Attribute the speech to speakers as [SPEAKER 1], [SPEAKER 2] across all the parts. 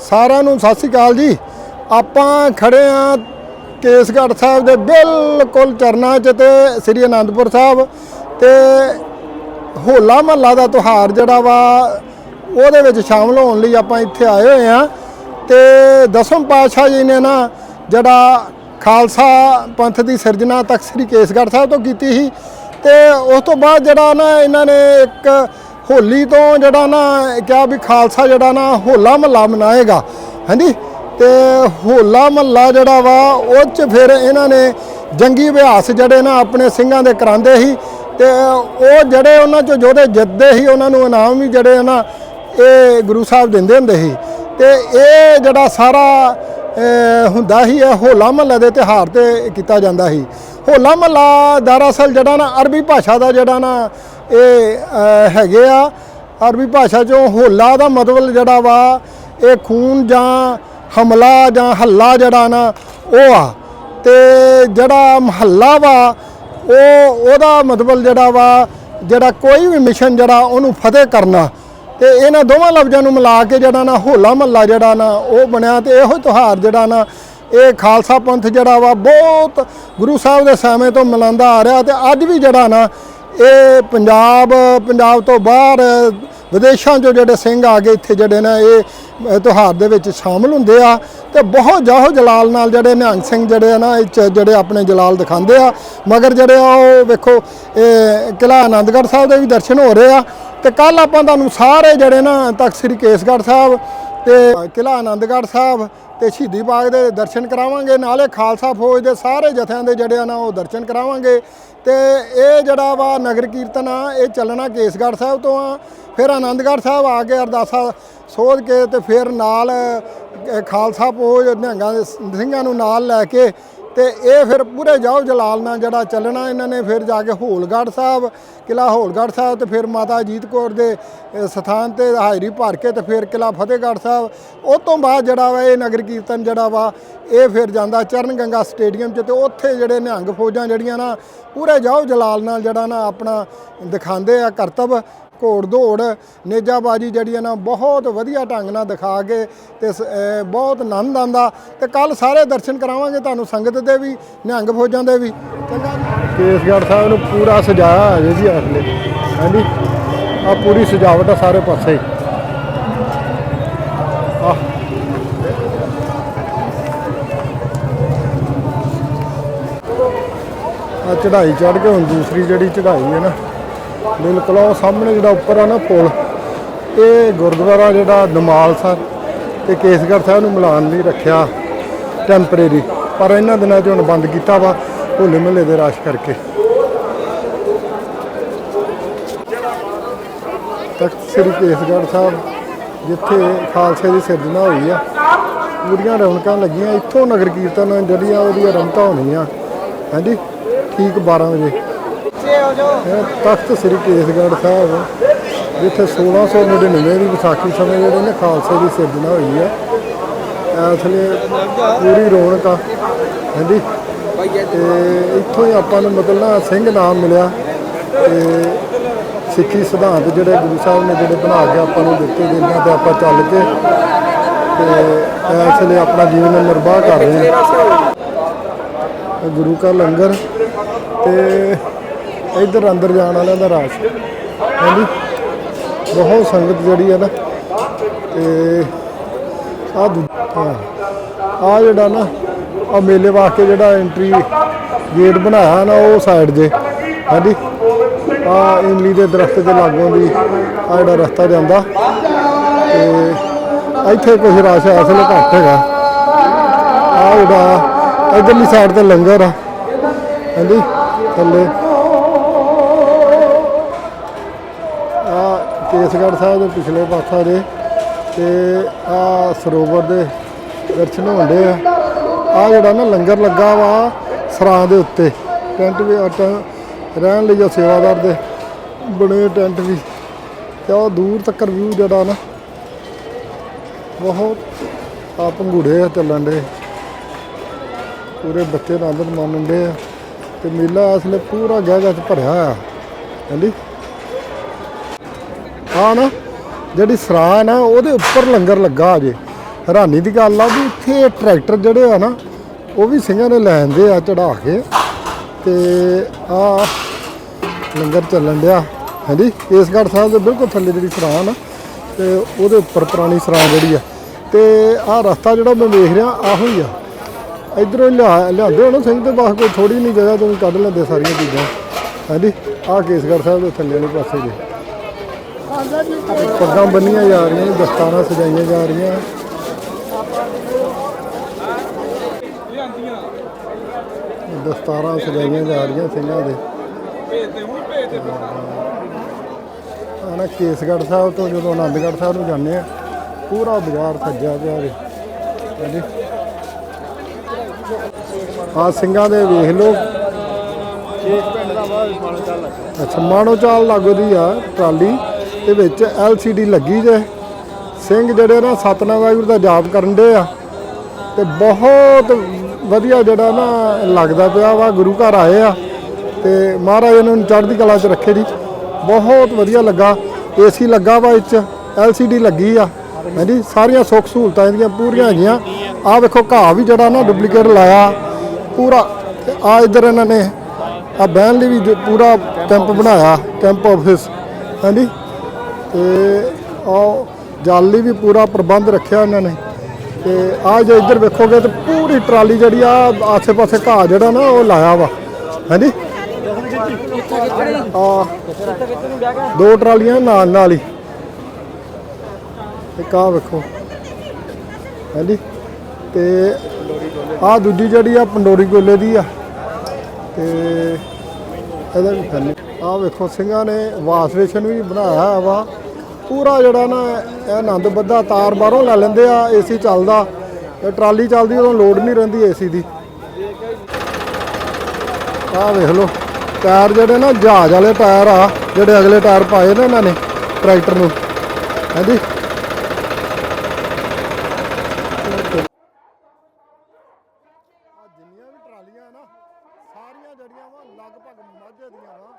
[SPEAKER 1] ਸਾਰਿਆਂ ਨੂੰ ਸਤਿ ਸ੍ਰੀ ਅਕਾਲ ਜੀ। ਆਪਾਂ ਖੜੇ ਆ ਕੇਸਗੜ੍ਹ ਸਾਹਿਬ ਦੇ ਬਿਲਕੁਲ ਚਰਨਾਂ 'ਚ ਤੇ ਸ੍ਰੀ ਅਨੰਦਪੁਰ ਸਾਹਿਬ ਤੇ ਹੋਲਾ ਮਹੱਲਾ ਦਾ ਤਿਉਹਾਰ ਜਿਹੜਾ ਵਾ, ਉਹਦੇ ਵਿੱਚ ਸ਼ਾਮਲ ਹੋਣ ਲਈ ਆਪਾਂ ਇੱਥੇ ਆਏ ਹੋਏ ਆ ਤੇ ਦਸਮ ਪਾਤਸ਼ਾਹ ਜੀ ਨੇ ਨਾ ਜਿਹੜਾ ਖਾਲਸਾ ਪੰਥ ਦੀ ਸਿਰਜਣਾ ਤਖਤ ਸ੍ਰੀ ਕੇਸਗੜ੍ਹ ਸਾਹਿਬ ਤੋਂ ਕੀਤੀ ਸੀ। ਤੇ ਉਸ ਤੋਂ ਬਾਅਦ ਜਿਹੜਾ ਨਾ ਇਹਨਾਂ ਨੇ ਇੱਕ ਹੋਲੀ ਤੋਂ ਜਿਹੜਾ ਨਾ ਕਿਹਾ ਵੀ ਖਾਲਸਾ ਜਿਹੜਾ ਨਾ ਹੋਲਾ ਮਹੱਲਾ ਮਨਾਏਗਾ। ਹਾਂਜੀ? ਤੇ ਹੋਲਾ ਮਹੱਲਾ ਜਿਹੜਾ ਵਾ, ਉਹ ਚ ਫਿਰ ਇਹਨਾਂ ਨੇ ਜੰਗੀ ਅਭਿਆਸ ਜਿਹੜੇ ਨਾ ਆਪਣੇ ਸਿੰਘਾਂ ਦੇ ਕਰਾਉਂਦੇ ਸੀ ਤੇ ਉਹ ਜਿਹੜੇ ਉਹਨਾਂ ਚੋਂ ਯੋਧੇ ਜਿੱਤਦੇ ਸੀ, ਉਹਨਾਂ ਨੂੰ ਇਨਾਮ ਵੀ ਜਿਹੜੇ ਨਾ ਇਹ ਗੁਰੂ ਸਾਹਿਬ ਦਿੰਦੇ ਹੁੰਦੇ ਸੀ। ਤੇ ਇਹ ਜਿਹੜਾ ਸਾਰਾ ਹੁੰਦਾ ਸੀ, ਇਹ ਹੋਲਾ ਮਹੱਲਾ ਦੇ ਤਿਉਹਾਰ ਤੇ ਕੀਤਾ ਜਾਂਦਾ ਸੀ। ਹੋਲਾ ਮਹੱਲਾ ਦਰਅਸਲ ਜਿਹੜਾ ਨਾ ਅਰਬੀ ਭਾਸ਼ਾ ਦਾ ਜਿਹੜਾ ਨਾ ਇਹ ਹੈਗੇ ਆ। ਅਰਬੀ ਭਾਸ਼ਾ ਚੋਂ ਹੋਲਾ ਦਾ ਮਤਲਬ ਜਿਹੜਾ ਵਾ, ਇਹ ਖੂਨ ਜਾਂ ਹਮਲਾ ਜਾਂ ਹੱਲਾ ਜਿਹੜਾ ਨਾ, ਉਹ ਆ। ਤੇ ਜਿਹੜਾ ਮਹੱਲਾ ਵਾ, ਉਹ, ਉਹਦਾ ਮਤਲਬ ਜਿਹੜਾ ਵਾ, ਜਿਹੜਾ ਕੋਈ ਵੀ ਮਿਸ਼ਨ ਜਿਹੜਾ, ਉਹਨੂੰ ਫਤਿਹ ਕਰਨਾ। ਤੇ ਇਹਨਾਂ ਦੋਵਾਂ ਲਫ਼ਜ਼ਾਂ ਨੂੰ ਮਿਲਾ ਕੇ ਜਿਹੜਾ ਨਾ, ਹੋਲਾ ਮਹੱਲਾ ਜਿਹੜਾ ਨਾ, ਉਹ ਬਣਿਆ। ਤੇ ਇਹੋ ਤਿਉਹਾਰ ਜਿਹੜਾ ਨਾ, ਇਹ ਖਾਲਸਾ ਪੰਥ ਜਿਹੜਾ ਵਾ, ਬਹੁਤ ਗੁਰੂ ਸਾਹਿਬ ਦੇ ਸਮੇਂ ਤੋਂ ਮਨਾਉਂਦਾ ਆ ਰਿਹਾ। ਤੇ ਅੱਜ ਵੀ ਜਿਹੜਾ ਨਾ ਇਹ ਪੰਜਾਬ ਪੰਜਾਬ ਤੋਂ ਬਾਹਰ ਵਿਦੇਸ਼ਾਂ ਚੋਂ ਜਿਹੜੇ ਸਿੰਘ ਆ ਕੇ ਇੱਥੇ ਜਿਹੜੇ ਨੇ, ਇਹ ਤਿਉਹਾਰ ਦੇ ਵਿੱਚ ਸ਼ਾਮਲ ਹੁੰਦੇ ਆ ਤੇ ਬਹੁਤ ਜਾਹੋ ਜਲਾਲ ਨਾਲ ਜਿਹੜੇ ਨਿਹੰਗ ਸਿੰਘ ਜਿਹੜੇ ਆ ਨਾ, ਇਹ 'ਚ ਜਿਹੜੇ ਆਪਣੇ ਜਲਾਲ ਦਿਖਾਉਂਦੇ ਆ। ਮਗਰ ਜਿਹੜੇ ਆ ਉਹ ਵੇਖੋ, ਇਹ ਕਿਲ੍ਹਾ ਆਨੰਦਗੜ੍ਹ ਸਾਹਿਬ ਦੇ ਵੀ ਦਰਸ਼ਨ ਹੋ ਰਹੇ ਆ। ਤੇ ਕੱਲ ਆਪਾਂ ਤੁਹਾਨੂੰ ਸਾਰੇ ਜਿਹੜੇ ਨਾ, ਤਖਤ ਸ੍ਰੀ ਕੇਸਗੜ੍ਹ ਸਾਹਿਬ ਤੇ ਕਿਲ੍ਹਾ ਆਨੰਦਗੜ੍ਹ ਸਾਹਿਬ ਤੇ ਸ਼ਹੀਦੀ ਬਾਗ ਦੇ ਦਰਸ਼ਨ ਕਰਾਵਾਂਗੇ। ਨਾਲੇ ਖਾਲਸਾ ਫੌਜ ਦੇ ਸਾਰੇ ਜਥਿਆਂ ਦੇ ਜਿਹੜੇ ਆ ਨਾ, ਉਹ ਦਰਸ਼ਨ ਕਰਾਵਾਂਗੇ। ਤੇ ਇਹ ਜਿਹੜਾ ਵਾ ਨਗਰ ਕੀਰਤਨ ਆ, ਇਹ ਚੱਲਣਾ ਕੇਸਗੜ੍ਹ ਸਾਹਿਬ ਤੋਂ ਆ। ਫਿਰ ਆਨੰਦਗੜ੍ਹ ਸਾਹਿਬ ਆ ਕੇ ਅਰਦਾਸਾ ਸੋਧ ਕੇ ਤੇ ਫਿਰ ਨਾਲ ਖਾਲਸਾ ਪੋਜ ਨਿਹੰਗਾਂ ਦੇ ਸਿੰਘਾਂ ਨੂੰ ਨਾਲ ਲੈ ਕੇ ਤੇ ਇਹ ਫਿਰ ਪੂਰੇ ਜਾਓ ਜਲਾਲ ਨਾਲ ਜਿਹੜਾ ਚੱਲਣਾ, ਇਹਨਾਂ ਨੇ ਫਿਰ ਜਾ ਕੇ ਹੋਲਗੜ੍ਹ ਸਾਹਿਬ ਕਿਲਾ ਹੋਲਗੜ੍ਹ ਸਾਹਿਬ ਤੇ ਫਿਰ ਮਾਤਾ ਅਜੀਤ ਕੌਰ ਦੇ ਸਥਾਨ ਤੇ ਹਾਜ਼ਰੀ ਭਰ ਕੇ ਤੇ ਫਿਰ ਕਿਲਾ ਫਤਿਹਗੜ੍ਹ ਸਾਹਿਬ। ਉਹ ਤੋਂ ਬਾਅਦ ਜਿਹੜਾ ਵਾ ਇਹ ਨਗਰ ਕੀਰਤਨ ਜਿਹੜਾ ਵਾ, ਇਹ ਫਿਰ ਜਾਂਦਾ ਚਰਨ ਗੰਗਾ ਸਟੇਡੀਅਮ 'ਚ ਤੇ ਉੱਥੇ ਜਿਹੜੇ ਨਿਹੰਗ ਫੌਜਾਂ ਜਿਹੜੀਆਂ ਨਾ, ਪੂਰੇ ਜਾਓ ਜਲਾਲ ਨਾਲ ਜਿਹੜਾ ਨਾ ਆਪਣਾ ਦਿਖਾਉਂਦੇ ਆ ਕਰਤੱਵ ਘੋੜ ਦੌੜ, ਨੇਜਾਬਾਜੀ ਜਿਹੜੀ ਹੈ ਨਾ ਬਹੁਤ ਵਧੀਆ ਢੰਗ ਨਾਲ ਦਿਖਾ ਕੇ ਤੇ ਸ- ਬਹੁਤ ਆਨੰਦ ਆਂਦਾ ਤੇ ਕੱਲ ਸਾਰੇ ਦਰਸ਼ਨ ਕਰਾਵਾਂਗੇ ਤੁਹਾਨੂੰ ਸੰਗਤ ਦੇ ਵੀ, ਨਿਹੰਗ ਫੌਜਾਂ ਦੇ ਵੀ। ਚੰਗਾ ਕੇਸਗੜ੍ਹ ਸਾਹਿਬ ਨੂੰ ਪੂਰਾ ਸਜਾਇਆ ਹੈ ਜੀ ਅਸਲੇ ਹਾਂਜੀ ਆ ਪੂਰੀ ਸਜਾਵਟ ਆ ਸਾਰੇ ਪਾਸੇ। ਆਹ। ਆ ਚੜ੍ਹਾਈ ਚੜ੍ਹ ਕੇ ਹੁਣ ਦੂਸਰੀ ਜਿਹੜੀ ਚੜ੍ਹਾਈ ਹੈ ਨਾ। ਬਿਲਕੁਲ ਉਹ ਸਾਹਮਣੇ ਜਿਹੜਾ ਉੱਪਰ ਆ ਨਾ ਪੁਲ, ਇਹ ਗੁਰਦੁਆਰਾ ਜਿਹੜਾ ਦਮਾਲ ਸਾਹਿਬ ਤੇ ਕੇਸਗੜ੍ਹ ਸਾਹਿਬ ਨੂੰ ਮਿਲਾਉਣ ਲਈ ਰੱਖਿਆ ਟੈਂਪਰੇਰੀ ਪਰ ਇਹਨਾਂ ਦਿਨਾਂ 'ਚ ਹੁਣ ਬੰਦ ਕੀਤਾ ਵਾ ਹੋਲੇ ਮਹੱਲੇ ਦੇ ਰਸ਼ ਕਰਕੇ। ਤਖਤ ਸ੍ਰੀ ਕੇਸਗੜ੍ਹ ਸਾਹਿਬ, ਜਿੱਥੇ ਖਾਲਸੇ ਦੀ ਸਿਰਜਣਾ ਹੋਈ ਆ, ਪੂਰੀਆਂ ਰੌਣਕਾਂ ਲੱਗੀਆਂ, ਇੱਥੋਂ ਨਗਰ ਕੀਰਤਨ ਜਿਹੜੀਆਂ ਉਹਦੀਆਂ ਰਮਤਾਂ ਹੋਣੀਆਂ। ਹਾਂਜੀ, ਠੀਕ 12 ਵਜੇ। ਤਖਤ ਸ੍ਰੀ ਕੇਸਗੜ੍ਹ ਸਾਹਿਬ, ਜਿੱਥੇ 1699 ਦੀ ਵਿਸਾਖੀ ਸਮੇਂ ਜਿਹੜੇ ਨੇ ਖਾਲਸੇ ਦੀ ਸਿਰਜਣਾ ਹੋਈ ਹੈ ਇਸ ਲਈ ਪੂਰੀ ਰੌਣਕ ਆ। ਹਾਂਜੀ। ਤੇ ਇੱਥੋਂ ਹੀ ਆਪਾਂ ਨੂੰ ਮਤਲਬ ਨਾ ਸਿੰਘ ਨਾਮ ਮਿਲਿਆ। ਤੇ ਸਿੱਖੀ ਸਿਧਾਂਤ ਜਿਹੜੇ ਗੁਰੂ ਸਾਹਿਬ ਨੇ ਜਿਹੜੇ ਬਣਾ ਕੇ ਆਪਾਂ ਨੂੰ ਦਿੱਤੇ, ਜਿਨ੍ਹਾਂ ਤੇ ਆਪਾਂ ਚੱਲ ਕੇ ਤੇ ਇਸ ਲਈ ਆਪਣਾ ਜੀਵਨ ਨਿਰਵਾਹ ਕਰ ਰਹੇ ਹਾਂ। ਗੁਰੂ ਕਾ ਲੰਗਰ ਤੇ ਇੱਧਰ ਅੰਦਰ ਜਾਣ ਵਾਲਿਆਂ ਦਾ ਰਾਸ਼। ਹਾਂਜੀ। ਬਹੁਤ ਸੰਗਤ ਜਿਹੜੀ ਹੈ ਨਾ, ਤੇ ਆ ਹਾਂ। ਆ ਜਿਹੜਾ ਨਾ ਆ ਮੇਲੇ ਵਾਸਤੇ ਜਿਹੜਾ ਐਂਟਰੀ ਗੇਟ ਬਣਾਇਆ ਨਾ, ਉਹ ਸਾਈਡ ਦੇ ਹਾਂਜੀ। ਆ ਇਮਲੀ ਦੇ ਦਰਖਤ ਦੇ ਲਾਗੋਂ ਦੀ ਆ ਜਿਹੜਾ ਰਸਤਾ ਜਾਂਦਾ। ਤੇ ਇੱਥੇ ਕੁਝ ਰਸ਼ ਅਸਲ ਘੱਟ ਹੈਗਾ। ਆ ਜਿਹੜਾ ਇਧਰਲੀ ਸਾਈਡ ਤੇ ਲੰਗਰ ਆ। ਹਾਂਜੀ। ਥੱਲੇ ਕੇਸਗੜ੍ਹ ਸਾਹਿਬ ਦੇ ਪਿਛਲੇ ਪਾਸਾ ਦੇ ਤੇ ਆ ਸਰੋਵਰ ਦੇ ਦਰਸ਼ਨ ਹੁੰਦੇ ਆ। ਆ ਜਿਹੜਾ ਨਾ ਲੰਗਰ ਲੱਗਾ ਵਾ ਸਰਾਂ ਦੇ ਉੱਤੇ, ਟੈਂਟ ਵੀ ਆ ਰਹਿਣ ਲਈ ਜੋ ਸੇਵਾਦਾਰ ਦੇ, ਬਣੇ ਟੈਂਟ ਵੀ। ਤੇ ਉਹ ਦੂਰ ਤੱਕ ਵਿਊ ਜਿਹੜਾ ਨਾ, ਬਹੁਤ ਆ ਪੰਘੂੜੇ ਆ ਚੱਲਣ ਦੇ ਪੂਰੇ ਬੱਚੇ ਆਨੰਦ ਮਾਣਨ ਦੇ ਆ। ਤੇ ਮੇਲਾ ਇਸ ਵੇਲੇ ਪੂਰਾ ਜਗ੍ਹਾ ਚ ਭਰਿਆ ਆ ਹਾਂਜੀ? ਆ ਨਾ, ਜਿਹੜੀ ਸਰਾਂ ਨਾ, ਉਹਦੇ ਉੱਪਰ ਲੰਗਰ ਲੱਗਾ ਅਜੇ ਹੈਰਾਨੀ ਦੀ ਗੱਲ ਆ ਵੀ ਇੱਥੇ ਟਰੈਕਟਰ ਜਿਹੜੇ ਆ ਨਾ, ਉਹ ਵੀ ਸਿੰਘਾਂ ਨੇ ਲੈ ਆਂਦੇ ਆ ਚੜਾ ਕੇ। ਤੇ ਆ ਲੰਗਰ ਚੱਲਣ ਡਿਆ। ਹਾਂਜੀ ਕੇਸਗੜ੍ਹ ਸਾਹਿਬ ਦੇ ਬਿਲਕੁਲ ਥੱਲੇ ਜਿਹੜੀ ਸਰਾਂ ਨਾ, ਤੇ ਉਹਦੇ ਉੱਪਰ ਪੁਰਾਣੀ ਸਰਾਂ ਜਿਹੜੀ ਆ। ਤੇ ਆਹ ਰਸਤਾ ਜਿਹੜਾ ਮੈਂ ਵੇਖ ਰਿਹਾ, ਆਹੋ ਹੀ ਆ। ਇਧਰੋਂ ਲਿਆ, ਲਿਆਂਦੇ ਹੋਣ ਸਿੰਘ ਤੇ ਬਸ ਕੋਈ ਥੋੜੀ ਨਹੀਂ ਜਗ੍ਹਾ ਤੋਂ ਵੀ ਕੱਢ ਲੈਂਦੇ ਸਾਰੀਆਂ ਚੀਜ਼ਾਂ। ਹਾਂਜੀ ਆਹ ਕੇਸਗੜ੍ਹ ਸਾਹਿਬ ਦੇ ਥੱਲੇ ਵਾਲੇ ਪਾਸੇ ਜੀ। ਪੱਗਾਂ ਬੰਨੀਆਂ ਜਾ ਰਹੀਆਂ, ਦਸਤਾਰਾਂ ਸਜਾਈਆਂ ਜਾ ਰਹੀਆਂ। ਦਸਤਾਰਾਂ ਸਜਾਈਆਂ ਜਾ ਰਹੀਆਂ ਸਿੰਘਾਂ ਦੇ। ਆਣਾ ਕੇਸਗੜ੍ਹ ਸਾਹਿਬ ਤੋਂ ਜਦੋਂ ਆਨੰਦਗੜ੍ਹ ਸਾਹਿਬ ਨੂੰ ਜਾਂਦੇ ਆ, ਪੂਰਾ ਬਾਜ਼ਾਰ ਸੱਜਿਆ ਪਿਆ ਵੇ। ਹਾਂਜੀ। ਆ ਸਿੰਘਾਂ ਦੇ ਵੇਖ ਲਓ। ਅੱਛਾ, ਮਾਣੋ ਚਾਲ ਲੱਗਦੀ ਆ ਟਰਾਲੀ। ਦੇ ਵਿੱਚ LCD ਲੱਗੀ ਜੇ। ਸਿੰਘ ਜਿਹੜੇ ਨਾ ਸਤਨਾਮ ਵਾਹਿਗੁਰੂ ਦਾ ਜਾਪ ਕਰਨ ਦੇ ਆ। ਤੇ ਬਹੁਤ ਵਧੀਆ ਜਿਹੜਾ ਨਾ ਲੱਗਦਾ ਪਿਆ ਵਾ, ਗੁਰੂ ਘਰ ਆਏ ਆ। ਤੇ ਮਹਾਰਾਜ ਇਹਨਾਂ ਨੂੰ ਚੜ੍ਹਦੀ ਕਲਾ 'ਚ ਰੱਖੇ ਜੀ। ਬਹੁਤ ਵਧੀਆ ਲੱਗਾ। ਏਸੀ ਲੱਗਾ ਵਾ ਵਿੱਚ LCD ਲੱਗੀ ਆ। ਹਾਂਜੀ, ਸਾਰੀਆਂ ਸੁੱਖ ਸਹੂਲਤਾਂ ਇਹਦੀਆਂ ਪੂਰੀਆਂ ਹੈਗੀਆਂ। ਆ ਵੇਖੋ, ਘਾਹ ਵੀ ਜਿਹੜਾ ਨਾ ਡੁਪਲੀਕੇਟ ਲਾਇਆ। ਪੂਰਾ, ਤੇ ਆ ਇਧਰ ਇਹਨਾਂ ਨੇ ਆ ਬਹਿਣ ਲਈ ਵੀ ਜੋ ਪੂਰਾ ਕੈਂਪ ਬਣਾਇਆ ਕੈਂਪ ਆਫਿਸ ਹਾਂਜੀ ਤੇ ਆ ਜਲ ਲਈ ਵੀ ਪੂਰਾ ਪ੍ਰਬੰਧ ਰੱਖਿਆ ਇਹਨਾਂ ਨੇ। ਤੇ ਆ ਜੇ ਇੱਧਰ ਵੇਖੋਗੇ ਤੇ ਪੂਰੀ ਟਰਾਲੀ ਜਿਹੜੀ ਆ, ਆਸੇ-ਪਾਸੇ ਘਾਹ ਜਿਹੜਾ ਨਾ, ਉਹ ਲਾਇਆ ਵਾ। ਹਾਂਜੀ? ਆ, ਦੋ ਟਰਾਲੀਆਂ ਨਾਲ ਨਾਲ ਹੀ। ਇੱਕ ਆ ਵੇਖੋ। ਹਾਂਜੀ? ਤੇ ਆ ਦੂਜੀ ਜਿਹੜੀ ਆ, ਪੰਡੋਰੀ ਗੋਲੇ ਦੀ ਆ। ਤੇ ਇਹਦਾ ਵੀ ਖਾਲੀ ਆ ਵੇਖੋ, ਸਿੰਘਾਂ ਨੇ ਵਾਸ਼ ਵੇਸ਼ਨ ਵੀ ਬਣਾਇਆ ਵਾ। ਪੂਰਾ ਜਿਹੜਾ ਨਾ, ਇਹ ਆਨੰਦ ਬੱਧਾ ਤਾਰ ਬਾਹਰੋਂ ਲੈ ਲੈਂਦੇ ਆ, ਏਸੀ ਚੱਲਦਾ। ਤੇ ਟਰਾਲੀ ਚੱਲਦੀ, ਉਦੋਂ ਲੋਡ ਨਹੀਂ ਰਹਿੰਦੀ ਏਸੀ ਦੀ। ਆ ਵੇਖ ਲਓ, ਟਾਇਰ ਜਿਹੜੇ ਨਾ ਜਹਾਜ਼ ਵਾਲੇ ਟਾਇਰ ਆ, ਜਿਹੜੇ ਅਗਲੇ ਟਾਇਰ ਪਾਏ ਨੇ ਇਹਨਾਂ ਨੇ, ਟਰੈਕਟਰ ਨੂੰ। ਹਾਂਜੀ ਜਿੰਨੀਆਂ ਵੀ ਟਰਾਲੀਆਂ ਨਾ ਸਾਰੀਆਂ ਜਿਹੜੀਆਂ ਵਾ ਲਗਭਗ ਮਾਝੇ ਦੀਆਂ ਵਾ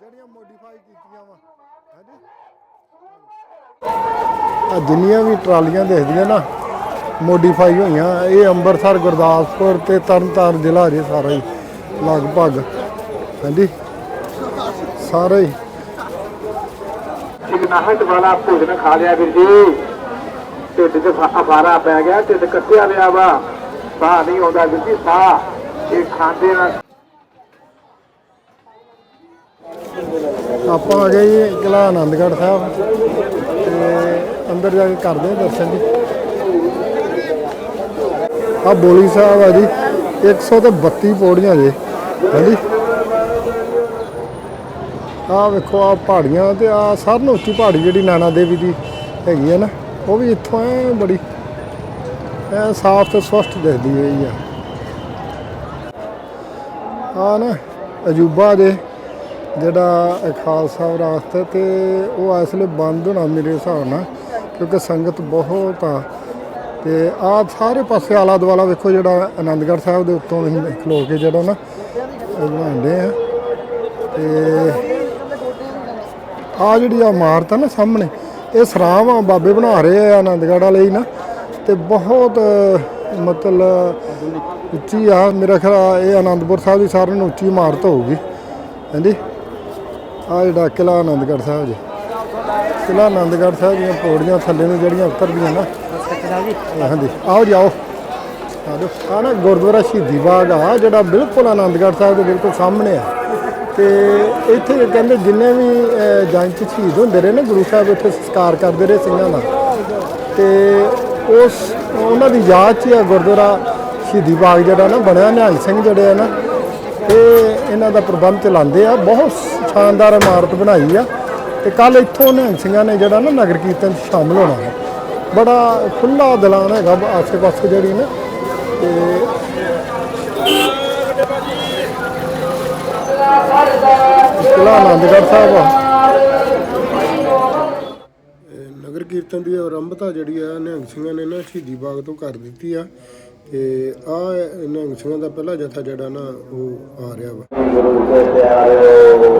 [SPEAKER 1] ਜਿਹੜੀਆਂ ਮੋਡੀਫਾਈ ਕੀਤੀਆਂ ਵਾ ਹਾਂਜੀ ਆ ਜਿੰਨੀਆਂ ਵੀ ਟਰਾਲੀਆਂ ਦੇਖਦੀਆਂ ਨਾ ਮੋਡੀਫਾਈ ਹੋਈਆਂ। ਇਹ ਅੰਮ੍ਰਿਤਸਰ ਗੁਰਦਾਸਪੁਰ ਤੇ ਤਰਨਤਾਰਨ ਜ਼ਿਲ੍ਹਾ ਜੇ ਸਾਰਾ ਹੀ ਲਗਭਗ। ਹਾਂਜੀ? ਸਾਰੇ ਹੀ।
[SPEAKER 2] ਇੱਕ ਨਾਹਟ ਵਾਲਾ ਭੋਜਨ ਖਾ ਲਿਆ ਵੀਰ ਜੀ। ਢਿੱਡ 'ਚ ਅਫਾਰਾ ਪੈ ਗਿਆ ਢਿੱਡ ਕੱਟਿਆ ਪਿਆ ਵਾ। ਸਾਹ ਨਹੀਂ ਆਉਂਦਾ ਵੀਰ ਜੀ ਸਾਹ। ਇਹ ਖਾਂਦੇ ਨਾਲ
[SPEAKER 1] ਆਪਾਂ ਆ ਗਏ ਜੀ ਕਿਲ੍ਹਾ ਆਨੰਦਗੜ੍ਹ ਸਾਹਿਬ। ਤੇ ਅੰਦਰ ਜਾ ਕੇ ਕਰਦੇ ਹਾਂ ਦਰਸ਼ਨ ਜੀ। ਆ ਬੋਲੀ ਸਾਹਿਬ ਆ ਜੀ 132 ਪੌੜੀਆਂ ਜੇ, ਹਾਂਜੀ। ਆ ਵੇਖੋ ਆ ਪਹਾੜੀਆਂ ਤੇ ਆ ਸਾਰਿਆਂ ਨਾਲੋਂ ਉੱਚੀ ਪਹਾੜੀ ਜਿਹੜੀ ਨਾਨਾ ਦੇਵੀ ਦੀ ਹੈਗੀ ਹੈ ਨਾ, ਉਹ ਵੀ ਇੱਥੋਂ ਐ ਬੜੀ, ਐ ਸਾਫ਼ ਤੇ ਸਵਸਥ ਦਿਖਦੀ ਹੋਈ ਆ। ਆ ਨਾ ਅਜੂਬਾ ਦੇ ਜਿਹੜਾ ਖਾਲਸਾ ਵਿਰਾਸਤ ਤੇ ਉਹ ਇਸ ਲਈ ਬੰਦ ਹੋਣਾ ਮੇਰੇ ਹਿਸਾਬ ਨਾਲ। ਕਿਉਂਕਿ ਸੰਗਤ ਬਹੁਤ ਆ। ਤੇ ਆ ਸਾਰੇ ਪਾਸੇ ਆਲਾ ਦੁਆਲਾ ਵੇਖੋ ਜਿਹੜਾ ਆਨੰਦਗੜ੍ਹ ਸਾਹਿਬ ਦੇ ਉੱਤੋਂ ਅਸੀਂ ਖਲੋ ਕੇ ਜਿਹੜਾ ਨਾ, ਉਹ ਬਣਾਉਂਦੇ ਆ। ਤੇ ਆ ਜਿਹੜੀ ਆ ਇਮਾਰਤ ਆ ਨਾ ਸਾਹਮਣੇ, ਇਹ ਸਰਾਵ ਆ, ਬਾਬੇ ਬਣਾ ਰਹੇ ਆ ਆਨੰਦਗੜ੍ਹ ਵਾਲੇ ਹੀ ਨਾ। ਤੇ ਬਹੁਤ, ਮਤਲਬ ਉੱਚੀ ਆ, ਮੇਰਾ ਖਿਆਲ ਇਹ ਆਨੰਦਪੁਰ ਸਾਹਿਬ ਦੀ ਸਾਰਿਆਂ ਨੂੰ ਉੱਚੀ ਇਮਾਰਤ ਹੋਊਗੀ। ਹਾਂਜੀ? ਆ ਜਿਹੜਾ ਕਿਲ੍ਹਾ ਆਨੰਦਗੜ੍ਹ ਸਾਹਿਬ ਜੀ। ਕਿਲ੍ਹਾ ਆਨੰਦਗੜ੍ਹ ਸਾਹਿਬ ਦੀਆਂ ਪੌੜੀਆਂ ਥੱਲੇ ਨੂੰ ਜਿਹੜੀਆਂ ਉਤਰਦੀਆਂ ਨਾ। ਹਾਂਜੀ, ਆਓ ਜਾਓ ਆਓ। ਆ ਨਾ ਗੁਰਦੁਆਰਾ ਸ਼ਹੀਦੀ ਬਾਗ ਆ ਜਿਹੜਾ ਬਿਲਕੁਲ ਆਨੰਦਗੜ੍ਹ ਸਾਹਿਬ ਦੇ ਬਿਲਕੁਲ ਸਾਹਮਣੇ ਆ। ਤੇ ਇੱਥੇ ਕਹਿੰਦੇ ਜਿੰਨੇ ਵੀ ਜੰਗ 'ਚ ਸ਼ਹੀਦ ਹੁੰਦੇ ਰਹੇ ਨੇ, ਗੁਰੂ ਸਾਹਿਬ ਇੱਥੇ ਸੰਸਕਾਰ ਕਰਦੇ ਰਹੇ ਸਿੰਘਾਂ ਦਾ ਤੇ ਉਸ, ਉਹਨਾਂ ਦੀ ਯਾਦ 'ਚ ਹੀ ਆ ਗੁਰਦੁਆਰਾ ਸ਼ਹੀਦੀ ਬਾਗ ਜਿਹੜਾ ਨਾ, ਬਣਿਆ, ਨਿਹੰਗ ਸਿੰਘ ਜਿਹੜੇ ਆ ਨਾ ਇਹ ਇਹਨਾਂ ਦਾ ਪ੍ਰਬੰਧ ਚਲਾਉਂਦੇ ਆ। ਬਹੁਤ ਸ਼ਾਨਦਾਰ ਇਮਾਰਤ ਬਣਾਈ ਆ। ਤੇ ਕੱਲ ਇੱਥੋਂ ਨਿਹੰਗ ਸਿੰਘਾਂ ਨੇ ਜਿਹੜਾ ਨਾ ਨਗਰ ਕੀਰਤਨ 'ਚ ਸ਼ਾਮਲ ਹੋਣਾ ਹੈ ਬੜਾ ਖੁੱਲਾ ਦਿਲਾਨ ਹੈਗਾ ਆਸੇ ਪਾਸੇ ਜਿਹੜੀ ਨਾ। ਤੇ ਕਿਲ੍ਹਾ ਆਨੰਦਗੜ੍ਹ ਸਾਹਿਬ ਨਗਰ ਕੀਰਤਨ ਦੀ ਆਰੰਭਤਾ ਜਿਹੜੀ ਆ ਨਿਹੰਗ ਸਿੰਘਾਂ ਨੇ ਨਾ ਸ਼ਹੀਦੀ ਬਾਗ ਤੋਂ ਕਰ ਦਿੱਤੀ ਆ। ਤੇ ਆ ਨਿਹੰਗ ਸਿੰਘਾਂ ਦਾ ਪਹਿਲਾ ਜਥਾ ਜਿਹੜਾ ਨਾ ਉਹ ਆ ਰਿਹਾ ਵਾ।
[SPEAKER 2] ਗੁਰੂ ਦੇ ਪਿਆਰਿਓ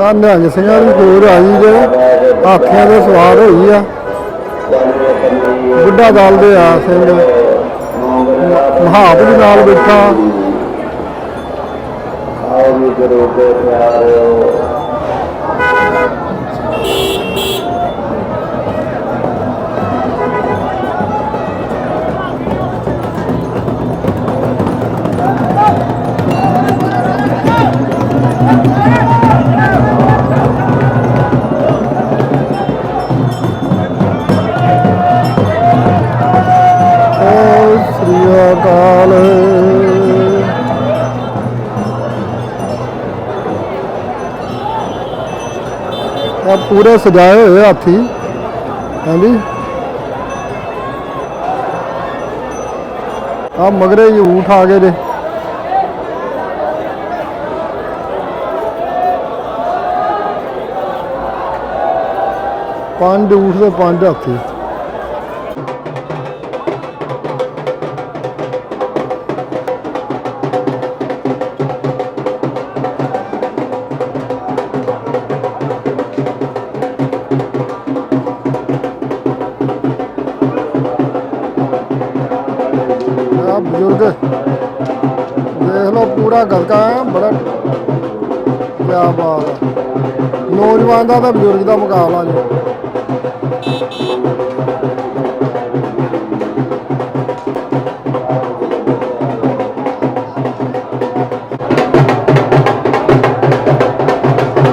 [SPEAKER 1] ਆ ਨਿਹੰਗ ਸਿੰਘਾਂ ਦੀ ਟੂਰ ਆਈ ਜੇ ਹਾਥੀਆਂ ਦੇ ਸਵਾਦ ਹੋਈ ਆ। ਬੁੱਢਾ ਦਲ ਦੇ ਆ ਸਿੰਘ। ਮਹਾਪ ਦੇ ਨਾਲ ਬੈਠਾ।
[SPEAKER 2] ਆਓ ਵੀ ਜਰੂਰ ਤੇ ਪਿਆਰਿਓ।
[SPEAKER 1] ਅਕਾਲ ਆ ਪੂਰੇ ਸਜਾਏ ਹੋਏ ਹਾਥੀ। ਹਾਂਜੀ। ਆ ਮਗਰੇ ਹੀ ਊਠ ਆ ਗਏ ਜੇ। ਪੰਜ ਊਠ ਦੇ ਪੰਜ ਹਾਥੀ। ਨੌਜਵਾਨ ਦਾ ਤਾਂ ਬਜ਼ੁਰਗ ਦਾ ਮੁਕਾਬਲਾ ਜੀ।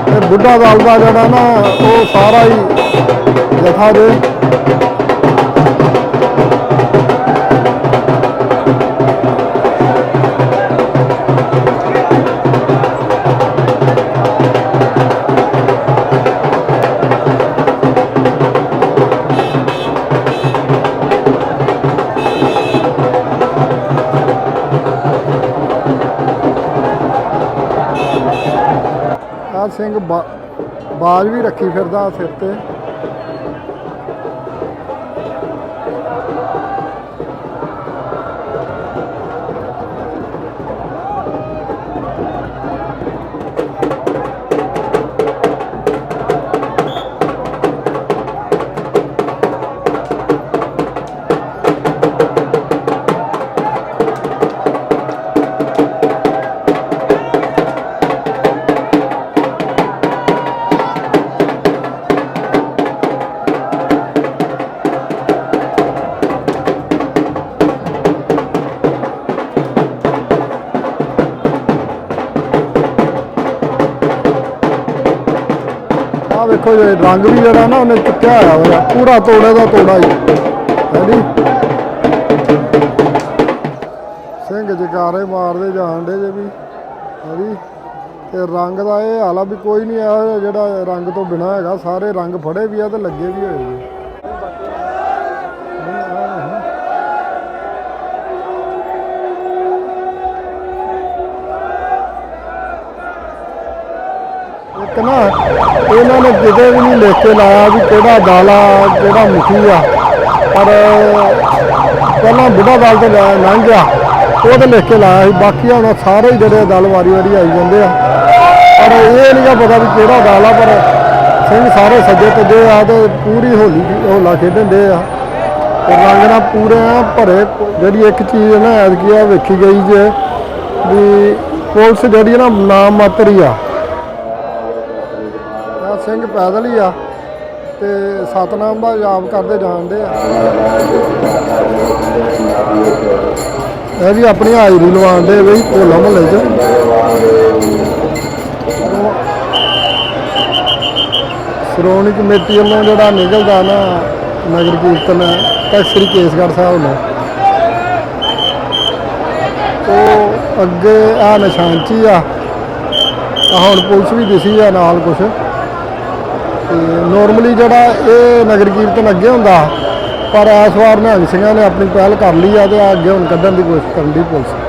[SPEAKER 1] ਇਹ ਬੁੱਢਾ ਦਲ ਦਾ ਜਿਹੜਾ ਨਾ, ਉਹ ਸਾਰਾ ਹੀ ਜਥਾ ਦੇ। ਸਿੰਘ ਬਾਜ ਵੀ ਰੱਖੀ ਫਿਰਦਾ ਸਿਰ ਤੇ। ਆ ਵੇਖੋ ਜੇ, ਰੰਗ ਵੀ ਜਿਹੜਾ ਨਾ ਉਹਨੇ ਚੁੱਕਿਆ ਹੋਇਆ ਹੋਇਆ ਪੂਰਾ ਤੋੜੇ ਦਾ ਤੋੜਾ ਹੀ। ਹੈਨੀ ਸਿੰਘ ਜਕਾਰੇ ਮਾਰਦੇ ਜਾਣ ਡੇ ਜੇ ਵੀ। ਹੈਨੀ ਤੇ ਰੰਗ ਦਾ ਇਹ ਹਾਲਾ ਵੀ ਕੋਈ ਨਹੀਂ ਆ ਜਿਹੜਾ ਰੰਗ ਤੋਂ ਬਿਨਾ ਹੈਗਾ, ਸਾਰੇ ਰੰਗ ਫੜੇ ਵੀ ਆ ਤੇ ਲੱਗੇ ਵੀ ਹੋਏ ਜੀ ਨਾ, ਇਹਨਾਂ ਨੇ ਕਿਤੇ ਵੀ ਨਹੀਂ ਲਿਖ ਕੇ ਲਾਇਆ ਵੀ ਕਿਹੜਾ ਦਾਲਾ ਕਿਹੜਾ ਮੁਖੀ ਆ। ਪਰ ਪਹਿਲਾਂ ਬੁੱਢਾ ਦਲ ਤੇ ਲੈ- ਲੰਘ ਗਿਆ। ਉਹ ਤੇ ਲਿਖ ਕੇ ਲਾਇਆ ਸੀ। ਬਾਕੀ ਹੁਣ ਸਾਰੇ ਹੀ ਜਿਹੜੇ ਦਲ ਵਾਰੀ ਵਾਰੀ ਆਈ ਜਾਂਦੇ ਆ। ਪਰ ਇਹ ਨਹੀਂ ਗਾ ਪਤਾ ਵੀ ਕਿਹੜਾ ਦਲ ਆ ਪਰ ਸਿੰਘ ਸਾਰੇ ਸੱਜੇ ਤੱਜੇ ਆ ਤੇ ਪੂਰੀ ਹੋਲੀ ਹੋਲਾ ਖੇਡਣ ਦੇ ਆ। ਤੇ ਰੰਗ ਨਾਲ ਪੂਰੇ ਭਰੇ ਜਿਹੜੀ ਇੱਕ ਚੀਜ਼ ਨਾ ਐਤਕੀ ਆ ਵੇਖੀ ਗਈ ਜੇ ਵੀ ਪੁਲਿਸ ਜਿਹੜੀ ਨਾ ਨਾਮ ਮਾਤਰ ਹੀ ਆ। ਸਿੰਘ ਪੈਦਲ ਹੀ ਆ ਤੇ ਸਤਨਾਮ ਦਾ ਜਾਪ ਕਰਦੇ ਜਾਣਦੇ ਆ। ਇਹ ਵੀ ਆਪਣੀ ਹਾਜ਼ਰੀ ਲਵਾਉਂਦੇ ਬਈ ਭੋਲਾ ਮਹੱਲੇ 'ਚ। ਸ਼੍ਰੋਮਣੀ ਕਮੇਟੀ ਵੱਲੋਂ ਜਿਹੜਾ ਨਿਕਲਦਾ ਨਾ ਨਗਰ ਕੀਰਤਨ ਤਖਤ ਸ੍ਰੀ ਕੇਸਗੜ੍ਹ ਸਾਹਿਬ ਨੂੰ। ਉਹ ਅੱਗੇ ਆ ਨਿਸ਼ਾਨਚੀ ਆ। ਆ ਹੁਣ ਪੁਲਿਸ ਵੀ ਦਿਸੀ ਆ ਨਾਲ ਕੁਛ। ਨੋਰਮਲੀ ਜਿਹੜਾ ਇਹ ਨਗਰ ਕੀਰਤਨ ਅੱਗੇ ਹੁੰਦਾ, ਪਰ ਇਸ ਵਾਰ ਨਿਹੰਗ ਸਿੰਘਾਂ ਨੇ ਆਪਣੀ ਪਹਿਲ ਕਰ ਲਈ ਆ ਤੇ ਆ ਅੱਗੇ ਹੁਣ ਕੱਢਣ ਦੀ ਕੋਸ਼ਿਸ਼ ਕਰਨ ਦੀ ਪੁਲਿਸ।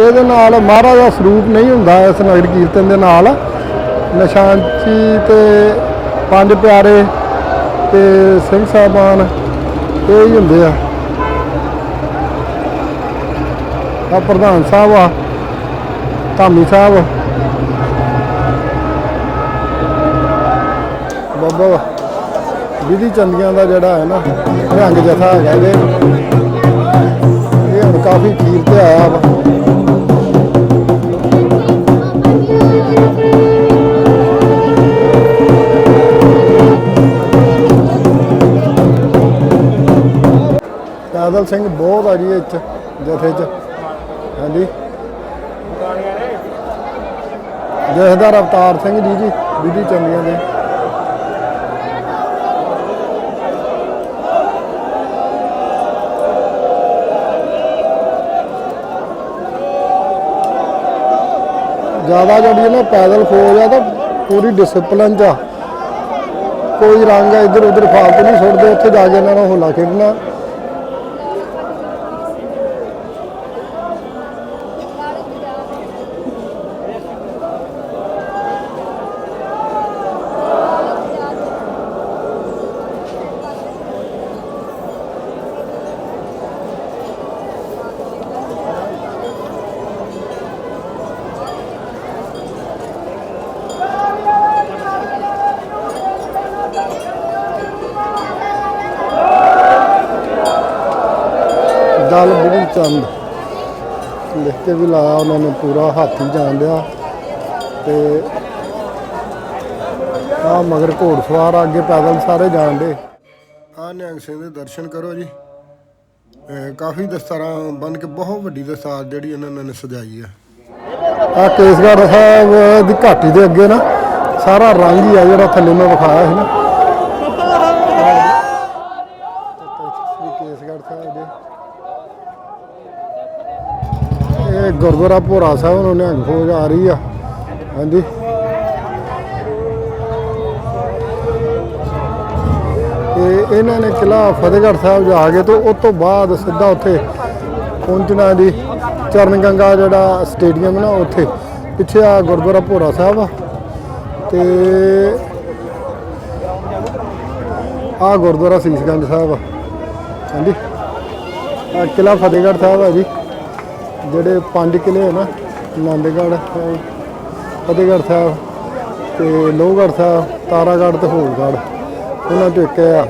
[SPEAKER 1] ਇਹਦੇ ਨਾਲ ਮਹਾਰਾਜ ਦਾ ਸਰੂਪ ਨਹੀਂ ਹੁੰਦਾ ਇਸ ਨਗਰ ਕੀਰਤਨ ਦੇ ਨਾਲ। ਨਿਸ਼ਾਨਚੀ ਤੇ ਪੰਜ ਪਿਆਰੇ ਤੇ ਸਿੰਘ ਸਾਹਿਬਾਨ ਇਹ ਹੀ ਹੁੰਦੇ ਆ। ਆ, ਪ੍ਰਧਾਨ ਸਾਹਿਬ ਆ, ਧਾਮੀ ਸਾਹਿਬ। ਬਾਬਾ ਵਿਧੀ ਚੰਦੀਆਂ ਦਾ ਜਿਹੜਾ ਹੈ ਨਾ ਨਿਹੰਗ ਜਥਾ ਹੈਗਾ ਇਹਦੇ। ਇਹ ਹੁਣ ਕਾਫੀ ਖੀਰ ਤੇ ਆਇਆ ਵਾ। ਪੈਦਲ ਸਿੰਘ ਬਹੁਤ ਆ ਜੀ ਇੱਥੇ ਜਥੇ ਚ। ਹਾਂਜੀ। ਜਥੇਦਾਰ ਅਵਤਾਰ ਸਿੰਘ ਜੀ ਜੀ ਵਿਧੀ ਚੰਦੀਆਂ ਦੇ। ਜ਼ਿਆਦਾ ਜਿਹੜੀ ਨਾ ਪੈਦਲ ਫੌਜ ਆ, ਤਾਂ ਪੂਰੀ ਡਿਸਪਲਿਨ ਚ ਆ। ਕੋਈ ਰੰਗ ਇੱਧਰ ਉੱਧਰ ਫਾਲਤੂ ਨਹੀਂ ਸੁੱਟਦੇ, ਉੱਥੇ ਜਾ ਕੇ ਇਹਨਾਂ ਨੂੰ ਹੋਲਾ ਖੇਡਣਾ। ਦਲ ਬਿੜੀ ਚੰਦ। ਲਿਖ ਕੇ ਵੀ ਲਾਇਆ, ਉਹਨਾਂ ਨੇ ਪੂਰਾ ਹਾਥੀ ਜਾਣ ਲਿਆ ਤੇ ਆ ਮਗਰ ਘੋੜ ਅੱਗੇ ਪੈਦਲ ਸਾਰੇ ਜਾਣ ਦੇ। ਆ ਨਿਹੰਗ ਸਿੰਘ ਦੇ ਦਰਸ਼ਨ ਕਰੋ ਜੀ। ਕਾਫੀ ਦਸਤਾਰਾਂ ਬਣ ਕੇ, ਬਹੁਤ ਵੱਡੀ ਦਸਤਾਰ ਜਿਹੜੀ ਇਹਨਾਂ ਨੇ ਸਜਾਈ ਆ। ਆ ਕੇਸਗੜ੍ਹ ਸਾਹਿਬ ਦੀ ਘਾਟੀ ਦੇ ਅੱਗੇ ਨਾ, ਸਾਰਾ ਰੰਗ ਹੀ ਆ ਜਿਹੜਾ ਥੱਲੇ ਮੈਂ ਵਿਖਾਇਆ ਸੀ ਨਾ। ਗੁਰਦੁਆਰਾ ਭੋਰਾ ਸਾਹਿਬ ਨੂੰ ਨਿਹੰਗ ਫੌਜ ਆ ਰਹੀ ਆ। ਹਾਂਜੀ। ਤੇ ਇਹਨਾਂ ਨੇ ਕਿਲਾ ਫਤਿਹਗੜ੍ਹ ਸਾਹਿਬ ਜਾ ਕੇ ਤੇ ਉਸ ਤੋਂ ਬਾਅਦ ਸਿੱਧਾ ਉੱਥੇ ਪਹੁੰਚਣਾ ਦੀ ਚਰਨ ਗੰਗਾ ਜਿਹੜਾ ਸਟੇਡੀਅਮ ਨਾ ਉੱਥੇ। ਪਿੱਛੇ ਆ ਗੁਰਦੁਆਰਾ ਭੋਰਾ ਸਾਹਿਬ। ਆ ਤੇ ਆ ਗੁਰਦੁਆਰਾ ਸੀਸਗੰਜ ਸਾਹਿਬ। ਹਾਂਜੀ। ਆ ਕਿਲਾ ਫਤਿਹਗੜ੍ਹ ਸਾਹਿਬ ਆ ਜੀ। ਜਿਹੜੇ ਪੰਜ ਕਿਲੇ ਹੈ ਨਾ ਆਨੰਦਗੜ੍ਹ ਫਤਿਹਗੜ੍ਹ ਸਾਹਿਬ ਤੇ ਲੋਹਗੜ੍ਹ ਸਾਹਿਬ, ਤਾਰਾਗੜ੍ਹ ਤੇ ਹੋਲਗੜ੍ਹ ਉਹਨਾਂ ਚੋਂ ਇੱਕ ਆ।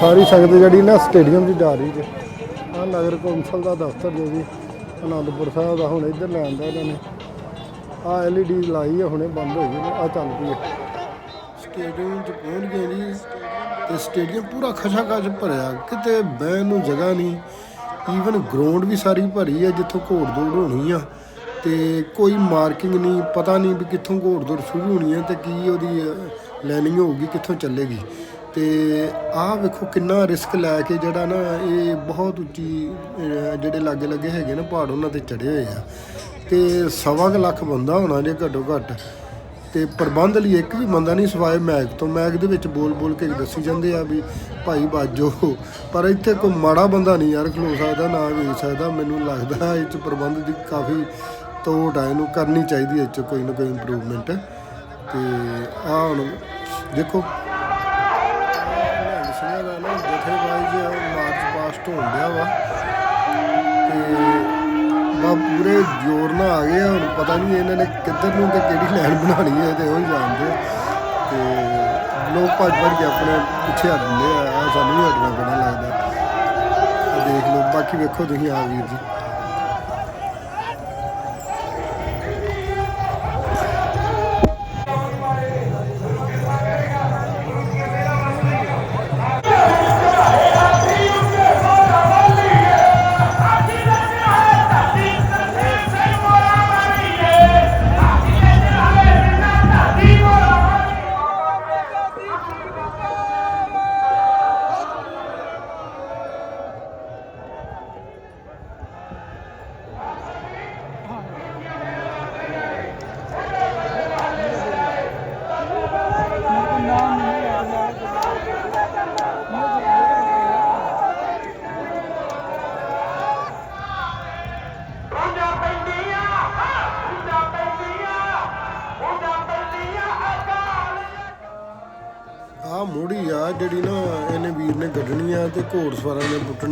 [SPEAKER 1] ਸਾਰੀ ਸੰਗਤ ਜਿਹੜੀ ਨਾ ਸਟੇਡੀਅਮ 'ਚ ਜਾ ਰਹੀ ਜੇ। ਆ ਨਗਰ ਕੌਂਸਲ ਦਾ ਦਫ਼ਤਰ ਜੋ ਵੀ ਆਨੰਦਪੁਰ ਸਾਹਿਬ ਦਾ ਹੁਣ ਇੱਧਰ ਲੈਣ ਦਾ ਇਹਨਾਂ ਨੇ। ਆ ਐਲਈਡੀ ਲਾਈ ਆ, ਹੁਣੇ ਬੰਦ ਹੋ ਗਈ ਆ ਚੱਲ ਪਈ ਹੈ ਸਟੇਡੀਅਮ 'ਚ ਪਹੁੰਚ ਗਏ ਜੀ। ਤੇ ਸਟੇਡੀਅਮ ਪੂਰਾ ਖਸ਼ਾਖਸ਼ ਭਰਿਆ, ਕਿਤੇ ਬਹਿਣ ਨੂੰ ਜਗ੍ਹਾ ਨਹੀਂ। ਈਵਨ ਗਰਾਊਂਡ ਵੀ ਸਾਰੀ ਭਰੀ ਹੈ ਜਿੱਥੋਂ ਘੋੜ ਦੌੜ ਹੋਣੀ ਆ। ਤੇ ਕੋਈ ਮਾਰਕਿੰਗ ਨਹੀਂ, ਪਤਾ ਨਹੀਂ ਵੀ ਕਿੱਥੋਂ ਘੋੜ ਦੌੜ ਸ਼ੁਰੂ ਹੋਣੀ ਹੈ ਤੇ ਕੀ ਉਹਦੀ ਲੈਨਿੰਗ ਹੋਊਗੀ, ਕਿੱਥੋਂ ਚੱਲੇਗੀ। ਤੇ ਆਹ ਵੇਖੋ ਕਿੰਨਾ ਰਿਸਕ ਲੈ ਕੇ ਜਿਹੜਾ ਨਾ ਇਹ ਬਹੁਤ ਉੱਚੀ ਜਿਹੜੇ ਲਾਗੇ ਲੱਗੇ ਹੈਗੇ ਨਾ, ਪਹਾੜ ਉਹਨਾਂ ਤੇ ਚੜੇ ਹੋਏ ਆ। ਤੇ ਸਵਾ ਕੁ ਲੱਖ ਬੰਦਾ ਹੋਣਾ ਜੇ ਘੱਟੋ ਘੱਟ। ਤੇ ਪ੍ਰਬੰਧ ਲਈ ਇੱਕ ਵੀ ਬੰਦਾ ਨਹੀਂ ਸਵਾਏ ਮੈਗ ਤੋਂ। ਮੈਗ ਦੇ ਵਿੱਚ ਬੋਲ ਬੋਲ ਕੇ ਦੱਸੀ ਜਾਂਦੇ ਆ ਵੀ ਭਾਈ ਬਾਜੋ, ਪਰ ਇੱਥੇ ਕੋਈ ਮਾੜਾ ਬੰਦਾ ਨਹੀਂ ਯਾਰ, ਖਲੋ ਸਕਦਾ, ਨਾ ਵੇਖ ਸਕਦਾ। ਮੈਨੂੰ ਲੱਗਦਾ ਇਹ ਚ ਪ੍ਰਬੰਧ ਦੀ ਕਾਫੀ ਤੋੜ ਆ, ਇਹਨੂੰ ਕਰਨੀ ਚਾਹੀਦੀ ਹੈ ਇਹ ਚ ਕੋਈ ਨਾ ਕੋਈ ਇੰਪਰੂਵਮੈਂਟ ਤੇ ਆ ਹੁਣ ਦੇਖੋ। ਨਿਹੰਗ ਸਿੰਘਾਂ ਨਾ ਜਥੇ ਵਾਈਜ਼ ਮਾਰਚ ਪਾਸਟ ਹੋਣ ਡਿਆ ਵਾ। ਬਾ ਪੂਰੇ ਜ਼ੋਰ ਨਾਲ ਆ ਗਏ ਆ, ਹੁਣ ਪਤਾ ਨਹੀਂ ਇਹਨਾਂ ਨੇ ਕਿੱਧਰ ਨੂੰ ਤੇ ਕਿਹੜੀ ਲਾਈਨ ਬਣਾਉਣੀ ਹੈ ਤੇ ਉਹ ਹੀ ਜਾਣਦੇ ਆ। ਤੇ ਲੋਕ ਭੱਜ ਭੱਜ ਕੇ ਆਪਣੇ ਪਿੱਛੇ ਹਟ ਦਿੰਦੇ ਆ ਆਹ ਸਾਨੂੰ ਵੀ ਹਟਣਾ ਪੈਣਾ ਲੱਗਦਾ ਦੇਖ ਲਓ ਬਾਕੀ ਵੇਖੋ ਤੁਸੀਂ ਆ ਵੀਰ ਜੀ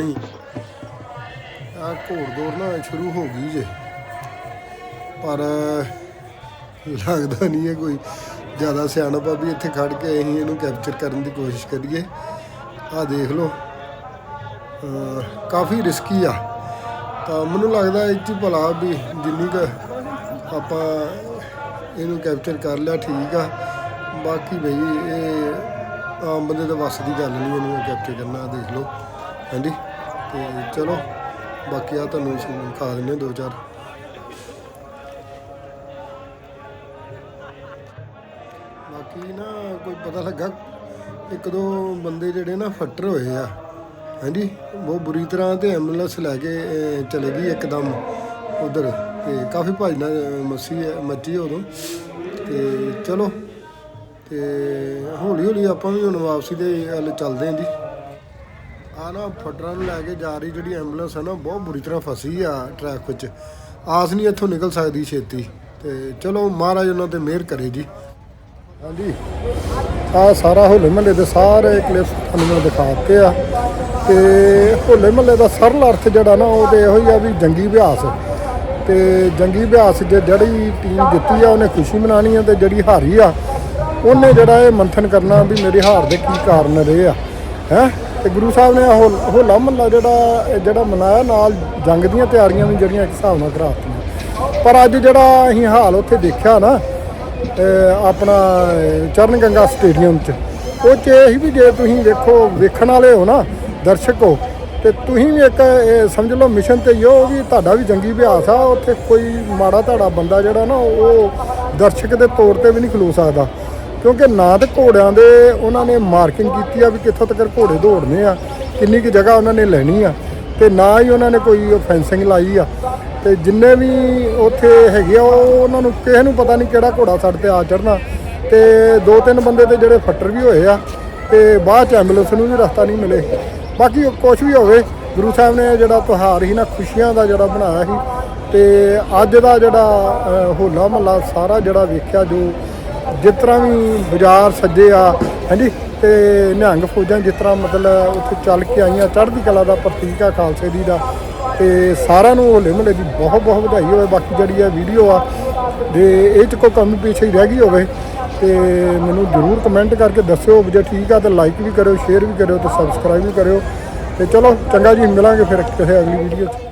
[SPEAKER 1] ਆ ਜਿਹੜੀ ਨਾ ਆ ਘੋੜ ਦੌੜ ਨਾ ਸ਼ੁਰੂ ਹੋ ਗਈ ਜੇ। ਪਰ ਲੱਗਦਾ ਨਹੀਂ ਹੈ ਕੋਈ ਜ਼ਿਆਦਾ ਸਿਆਣਪ ਆ ਵੀ ਇੱਥੇ ਖੜ ਕੇ ਅਸੀਂ ਇਹਨੂੰ ਕੈਪਚਰ ਕਰਨ ਦੀ ਕੋਸ਼ਿਸ਼ ਕਰੀਏ। ਆ ਦੇਖ ਲਓ। ਕਾਫੀ ਰਿਸਕੀ ਆ। ਤਾਂ ਮੈਨੂੰ ਲੱਗਦਾ ਇਹ 'ਚ ਭਲਾ ਵੀ ਜਿੰਨੀ ਕੁ ਆਪਾਂ ਇਹਨੂੰ ਕੈਪਚਰ ਕਰ ਲਿਆ ਠੀਕ ਆ। ਬਾਕੀ ਬਈ ਇਹ ਆਮ ਬੰਦੇ ਦੇ ਵੱਸ ਦੀ ਗੱਲ ਨਹੀਂ, ਇਹਨੂੰ ਕੈਪਚਰ ਕਰਨਾ ਦੇਖ ਲਓ। ਹਾਂਜੀ। ਤੇ ਚਲੋ, ਬਾਕੀ ਆ ਤੁਹਾਨੂੰ ਅਸੀਂ ਖਾ ਦਿੰਦੇ ਦੋ ਚਾਰ। ਬਾਕੀ ਨਾ ਕੋਈ ਪਤਾ ਲੱਗਾ, ਇੱਕ ਦੋ ਬੰਦੇ ਜਿਹੜੇ ਨਾ ਫੱਟਰ ਹੋਏ ਆ। ਹਾਂਜੀ, ਬਹੁਤ ਬੁਰੀ ਤਰ੍ਹਾਂ ਤੇ ਐਂਬੂਲੈਂਸ ਲੈ ਕੇ ਚਲੇ ਗਈ ਇੱਕਦਮ ਉਧਰ। ਤੇ ਕਾਫੀ ਭਜਨਾ ਮੱਸੀ ਮੱਚੀ ਉਦੋਂ। ਤੇ ਚਲੋ, ਤੇ ਹੌਲੀ ਹੌਲੀ ਆਪਾਂ ਵੀ ਹੁਣ ਵਾਪਸੀ ਦੇ ਵੱਲ ਚੱਲਦੇ ਆਂ ਜੀ। ਆ ਨਾ ਫੱਟਰਾਂ ਨੂੰ ਲੈ ਕੇ ਜਾ ਰਹੀ ਜਿਹੜੀ ਐਂਬੂਲੈਂਸ ਹੈ ਨਾ, ਬਹੁਤ ਬੁਰੀ ਤਰ੍ਹਾਂ ਫਸੀ ਆ ਟਰੈਕ ਵਿੱਚ ਆਸ ਨਹੀਂ ਇੱਥੋਂ ਨਿਕਲ ਸਕਦੀ ਛੇਤੀ। ਤੇ ਚਲੋ ਮਹਾਰਾਜ ਉਹਨਾਂ ਤੇ ਮਿਹਰ ਕਰੇ ਜੀ। ਹਾਂਜੀ। ਆ ਸਾਰਾ ਹੋਲੇ ਮਹੱਲੇ ਦੇ ਸਾਰੇ ਕਲਿੱਪ ਤੁਹਾਨੂੰ ਮੈਂ ਦਿਖਾਤੇ ਆ। ਤੇ ਹੋਲੇ ਮਹੱਲੇ ਦਾ ਸਰਲ ਅਰਥ ਜਿਹੜਾ ਨਾ, ਉਹ ਤੇ ਇਹੋ ਹੀ ਆ ਵੀ ਜੰਗੀ ਅਭਿਆਸ ਤੇ ਜੰਗੀ ਅਭਿਆਸ ਜੇ ਜਿਹੜੀ ਟੀਮ ਜਿੱਤੀ ਆ, ਉਹਨੇ ਖੁਸ਼ੀ ਮਨਾਣੀ ਆ ਤੇ ਜਿਹੜੀ ਹਾਰੀ ਆ, ਉਹਨੇ ਜਿਹੜਾ ਇਹ ਮੰਥਨ ਕਰਨਾ ਵੀ ਮੇਰੇ ਹਾਰ ਦੇ ਕੀ ਕਾਰਨ ਰਹੇ ਆ। ਹੈ? ਤੇ ਗੁਰੂ ਸਾਹਿਬ ਨੇ ਆਹ ਹੋਲ- ਹੋਲਾ ਮਹੱਲਾ ਜਿਹੜਾ ਜਿਹੜਾ ਮਨਾਇਆ, ਨਾਲ ਜੰਗ ਦੀਆਂ ਤਿਆਰੀਆਂ ਵੀ ਜਿਹੜੀਆਂ ਇੱਕ ਹਿਸਾਬ ਨਾਲ ਕਰਾਤੀਆਂ। ਪਰ ਅੱਜ ਜਿਹੜਾ ਅਸੀਂ ਹਾਲ ਉੱਥੇ ਦੇਖਿਆ ਨਾ, ਅਹ ਆਪਣਾ, ਅਹ ਚਰਨ ਗੰਗਾ ਸਟੇਡੀਅਮ 'ਚ, ਉਹ 'ਚ ਇਹ ਸੀ ਵੀ ਜੇ ਤੁਸੀਂ ਵੇਖੋ, ਵੇਖਣ ਵਾਲੇ ਹੋ ਨਾ, ਦਰਸ਼ਕ ਹੋ, ਤੇ ਤੁਸੀਂ ਵੀ ਇੱਕ, ਇਹ ਸਮਝ ਲਓ ਮਿਸ਼ਨ ਤੇ ਹੀ ਹੋ ਵੀ ਤੁਹਾਡਾ ਵੀ ਜੰਗੀ ਅਭਿਆਸ ਆ, ਉੱਥੇ ਕੋਈ ਮਾੜਾ ਧਾੜਾ ਬੰਦਾ ਜਿਹੜਾ ਨਾ, ਉਹ ਦਰਸ਼ਕ ਦੇ ਤੌਰ ਤੇ ਵੀ ਨਹੀਂ ਖਲੋ ਸਕਦਾ। ਕਿਉਂਕਿ ਨਾ ਤੇ ਘੋੜਿਆਂ ਦੇ ਉਹਨਾਂ ਨੇ ਮਾਰਕਿੰਗ ਕੀਤੀ ਆ ਵੀ ਕਿੱਥੋਂ ਤੱਕ ਘੋੜੇ ਦੌੜਨੇ ਆ, ਕਿੰਨੀ ਕੁ ਜਗ੍ਹਾ ਉਹਨਾਂ ਨੇ ਲੈਣੀ ਆ, ਤੇ ਨਾ ਹੀ ਉਹਨਾਂ ਨੇ ਕੋਈ ਫੈਂਸਿੰਗ ਲਾਈ ਆ। ਤੇ ਜਿੰਨੇ ਵੀ ਉੱਥੇ ਹੈਗੇ ਆ, ਉਹ ਉਹਨਾਂ ਨੂੰ ਕਿਸੇ ਨੂੰ ਪਤਾ ਨਹੀਂ ਕਿਹੜਾ ਘੋੜਾ ਸਾਡੇ ਤੇ ਆ ਚੜਨਾ ਤੇ ਦੋ ਤਿੰਨ ਬੰਦੇ ਤੇ ਜਿਹੜੇ ਫੱਟਰ ਵੀ ਹੋਏ ਆ, ਤੇ ਬਾਅਦ ਚ ਐਂਬੂਲੈਂਸ ਨੂੰ ਵੀ ਰਸਤਾ ਨਹੀਂ ਮਿਲੇ। ਬਾਕੀ ਕੁਝ ਵੀ ਹੋਵੇ, ਗੁਰੂ ਸਾਹਿਬ ਨੇ ਜਿਹੜਾ ਤਿਉਹਾਰ ਸੀ ਨਾ, ਖੁਸ਼ੀਆਂ ਦਾ ਜਿਹੜਾ ਬਣਾਇਆ ਸੀ, ਤੇ ਅੱਜ ਦਾ ਜਿਹੜਾ ਹੋਲਾ ਮਹੱਲਾ ਸਾਰਾ ਜਿਹੜਾ ਵੇਖਿਆ ਜੋ ਜਿਸ ਤਰ੍ਹਾਂ ਵੀ ਬਾਜ਼ਾਰ ਸੱਜੇ ਆ, ਹਾਂਜੀ, ਤੇ ਨਿਹੰਗ ਫੌਜਾਂ ਜਿਸ ਤਰ੍ਹਾਂ ਮਤਲਬ ਉੱਥੇ ਚੱਲ ਕੇ ਆਈਆਂ, ਚੜ੍ਹਦੀ ਕਲਾ ਦਾ ਪ੍ਰਤੀਕ ਆ ਖਾਲਸੇ ਦੀ ਦਾ, ਤੇ ਸਾਰਿਆਂ ਨੂੰ ਹੋਲੇ ਮਹੱਲੇ ਦੀ ਬਹੁਤ ਬਹੁਤ ਵਧਾਈ ਹੋਵੇ, ਬਾਕੀ ਜਿਹੜੀ ਆ ਵੀਡੀਓ ਆ ਦੇ ਇਹ ਚ ਕੋਈ ਕਮੀ ਪਿੱਛੇ ਰਹਿ ਗਈ ਹੋਵੇ, ਤੇ ਮੈਨੂੰ ਜਰੂਰ ਕਮੈਂਟ ਕਰਕੇ ਦੱਸਿਓ ਜੇ ਠੀਕ ਆ, ਤਾਂ ਲਾਈਕ ਵੀ ਕਰਿਓ ਸ਼ੇਅਰ ਵੀ ਕਰਿਓ, ਤੇ ਸਬਸਕ੍ਰਾਈਬ ਵੀ ਕਰਿਓ, ਤੇ ਚਲੋ, ਚੰਗਾ ਜੀ, ਮਿਲਾਂਗੇ ਫਿਰ ਕਿਸੇ ਅਗਲੀ ਵੀਡੀਓ 'ਚ।